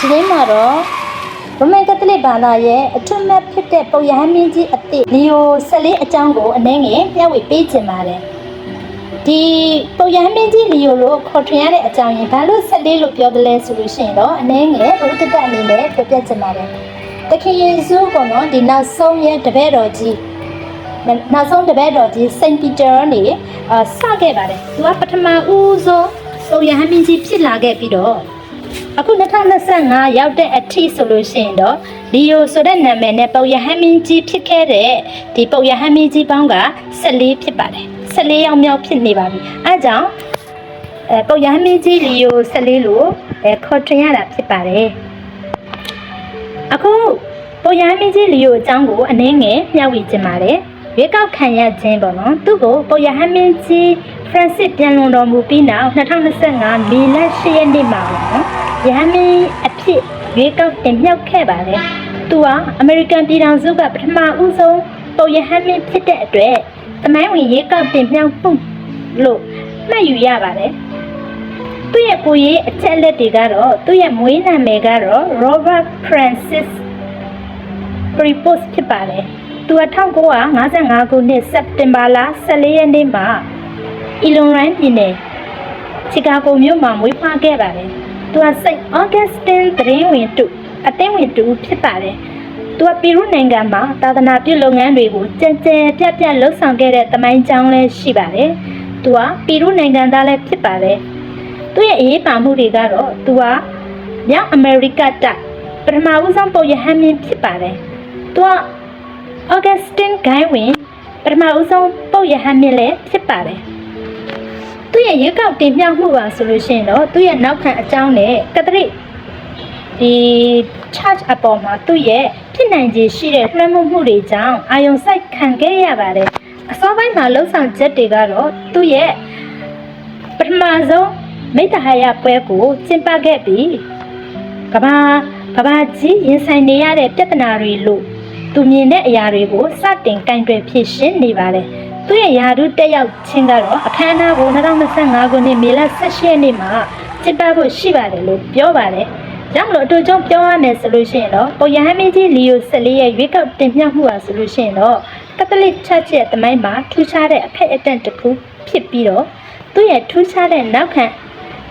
ဒီနေ့မှာတော့ဗမန်ကက်သလစ်ဘာသာရဲ့အထွတ်မဲ့ဖြစ်တဲ့ပုပ်ရဟန်းမင်းကြီးအသစ်လီယို14အကြောင်းကိုအနည်းငယ်မျှဝေပေးချင်ပါတယ်ဒီပုပ်ရဟန်းမင်းကြီးလီယိုလို့ခေါ်ထွင်ရတဲ့အကြောင်းရင်းဘာလို့14လို့ပြောတယ်လဲဆိုလို့ရှိရင်တော့အနည်းငယ်ဘုဒ္ဓတအနေနဲ့ပြောပြချင်ပါတယ်တခင်ယေရှုကတော့ဒီနောက်ဆုံးရဲ့တပည့်တော်ကြီးနောက်ဆုံးတပည့်တော်ကြီးစိန့်ပီတာနေအာစခဲ့ပါတယ်သူကပထမဦးဆုံးပုပ်ရဟန်းမင်းကြီးဖြစ်လာခဲ့ပြီးတော့ အခု2025ရောက်တဲ့အထိဆိုလို့ရှိရင်တော့လီယိုဆိုတဲ့နာမည်နဲ့ပုံရဟန်းမင်းကြီးဖြစ်ခဲ့တဲ့ဒီပုံရဟန်းမင်းကြီးပေါင်းက14ဖြစ်ပါတယ်14ယောက်မြောက်ဖြစ်နေပါပြီအဲဒါကြောင့်အဲပုံရဟန်းမင်းကြီးလီယို14လို့အဲခေါ်ထွင်ရတာဖြစ်ပါတယ်အခုပုံရဟန်းမင်းကြီးလီယိုအကြောင်းကိုအနည်းငယ်မျှဝေခြင်းပါတယ် ရွေးကောက်ခံရခြင်းပေါ့နော်သူ့ကိုပုံရဟန်းမင်းကြီး Francis ပြန်လွန်တော်မူပြီးနောက်2025မေလ10ရက်နေ့မှာပေါ့နော်ရဟန်းမင်းအဖြစ်ရွေးကောက်တင်မြှောက်ခဲ့ပါတယ်။သူဟာအမေရိကန်ပြည်ထောင်စုကပထမဦးဆုံးပုံရဟန်းမင်းဖြစ်တဲ့အတွက်တမိုင်းဝင်ရွေးကောက်တင်မြှောက်မှုလို့မှတ်ယူရပါတယ်။သူ့ရဲ့ကိုယ်ရေးအချက်အလက်တွေကတော့သူ့ရဲ့မွေးနာမည်ကတော့ Robert Francis Prepos ဖြစ်ပါတယ်။ သူက1955ခုနှစ်စက်တင်ဘာလ14ရက်နေ့မှာအီလွန်ရိုင်းပြည်နယ်ချီကာဂိုမြို့မှာမွေးဖွားခဲ့ပါတယ်။သူကစိတ်အော်ဂတ်စတင်သတင်းဝင်တူအသင်းဝင်တူဖြစ်ပါတယ်။သူကပီရုနိုင်ငံမှာသာသနာပြုလုပ်ငန်းတွေကိုကြံကြံပြတ်ပြတ်လှုပ်ဆောင်ခဲ့တဲ့တမိုင်းကြောင်းလည်းရှိပါတယ်။သူကပီရုနိုင်ငံသားလည်းဖြစ်ပါတယ်။သူ့ရဲ့အရေးပါမှုတွေကတော့သူကမြောက်အမေရိကတိုက်ပထမဦးဆုံးပုပ်ရဟန်းမင်းဖြစ်ပါတယ်။သူက အော်ဂတ်စတင်ဂိုင်းဝင်ပထမဦးဆုံးပုပ်ရဟန်းမင်းလည်းဖြစ်ပါတယ်။သူ့ရဲ့ရွက်ကောက်တင်ပြမှုပါဆိုလို့ရှိရင်တော့သူ့ရဲ့နောက်ခံအကြောင်းနဲ့ကတရိဒီ charge အပေါ်မှာသူ့ရဲ့ဖြစ်နိုင်ခြေရှိတဲ့လွှမ်းမိုးမှုတွေကြောင့်အာယုံစိုက်ခံခဲ့ရပါတယ်အစောပိုင်းမှာလှုပ်ဆောင်ချက်တွေကတော့သူ့ရဲ့ပထမဆုံးမိတ္တဟာယပွဲကိုကျင်းပခဲ့ပြီးကဘာကဘာကြီးရင်ဆိုင်နေရတဲ့ပြဿနာတွေလို့ သူမြင်တဲ့အရာတွေကိုစတင်ကင်တွယ်ဖြစ်ရှင်းနေပါတယ်သူ့ရဲ့ယာရုတက်ရောက်ခြင်းကတော့အခမ်းအနားကို2025ခုနှစ်မေလ18ရက်နေ့မှာကျင်းပဖို့ရှိပါတယ်လို့ပြောပါတယ်။ကြောင့်မလို့အတူတူပြောရမယ်ဆိုလို့ရှိရင်တော့ပေါ်ယဟန်မင်းကြီးလီယို14ရဲ့ရွေးကောက်တင်မြှောက်မှုပါဆိုလို့ရှိရင်တော့ကက်သလစ်ချာချ်ရဲ့တမိုင်းမှာထူးခြားတဲ့အဖက်အတန့်တစ်ခုဖြစ်ပြီးတော့သူ့ရဲ့ထူးခြားတဲ့နောက်ခံ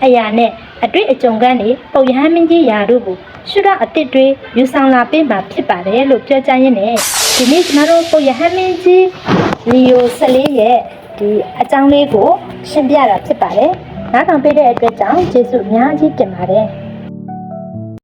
အရာနဲ့ အတွေ့အကြုံကနေပေါ်ယဟန်မင်းကြီးယာတို့ကိုရှုရအစ်စ်တွေယူဆောင်လာပေးမှာဖြစ်ပါတယ်လို့ပြောကြားရင်းနဲ့ဒီနေ့ကျွန်တော်တို့ပေါ်ယဟန်မင်းကြီးလီယို14ရဲ့ဒီအကြောင်းလေးကိုရှင်းပြတာဖြစ်ပါတယ်။နားထောင်ပေးတဲ့အတွက်ကြောင့်ကျေးဇူးအများကြီးတင်ပါတယ်။